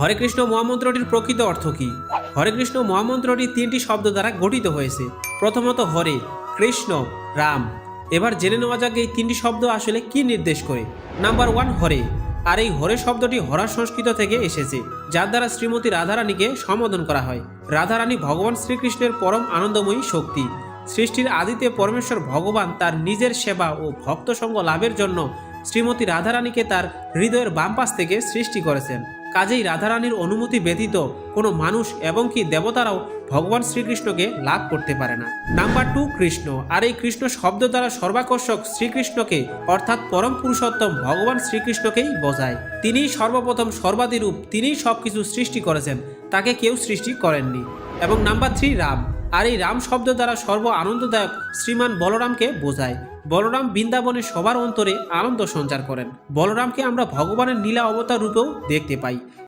হরে কৃষ্ণ মহামন্ত্রটির প্রকৃত অর্থ কি? হরে কৃষ্ণ মহামন্ত্রটি তিনটি শব্দ দ্বারা গঠিত হয়েছে। প্রথমত হরে, কৃষ্ণ, রাম। এবার জেনে নেওয়া যাক এই তিনটি শব্দ আসলে কি নির্দেশ করে। নাম্বার ওয়ান, হরে। আর এই হরে শব্দটি হরা সংস্কৃত থেকে এসেছে, যার দ্বারা শ্রীমতী রাধারানীকে সম্বোধন করা হয়। রাধারানী ভগবান শ্রীকৃষ্ণের পরম আনন্দময়ী শক্তি। সৃষ্টির আদিতে পরমেশ্বর ভগবান তার নিজের সেবা ও ভক্ত সঙ্গ লাভের জন্য শ্রীমতী রাধারানীকে তার হৃদয়ের বাম পাশ থেকে সৃষ্টি করেছেন। কাজেই রাধারানীর অনুমতি ব্যতীত কোনো মানুষ এবং কি দেবতারাও ভগবান শ্রীকৃষ্ণকে লাভ করতে পারে না। Number two Krishna. আর এই কৃষ্ণ শব্দ দ্বারা সর্বাকর্ষক শ্রীকৃষ্ণকে, অর্থাৎ পরম পুরুষোত্তম ভগবান শ্রীকৃষ্ণকেই বজায় তিনিই সর্বপ্রথম সর্বাদিরূপ, তিনিই সবকিছু সৃষ্টি করেছেন, তাকে কেউ সৃষ্টি করেননি। এবং নাম্বার থ্রি রাম। আর এই রাম শব্দ দ্বারা সর্ব আনন্দদায়ক শ্রীমান বলরামকে বোঝায়। বলরাম বৃন্দাবনে সবার অন্তরে আনন্দ সঞ্চার করেন। বলরামকে আমরা ভগবানের নীলা অবতার রূপেও দেখতে পাই।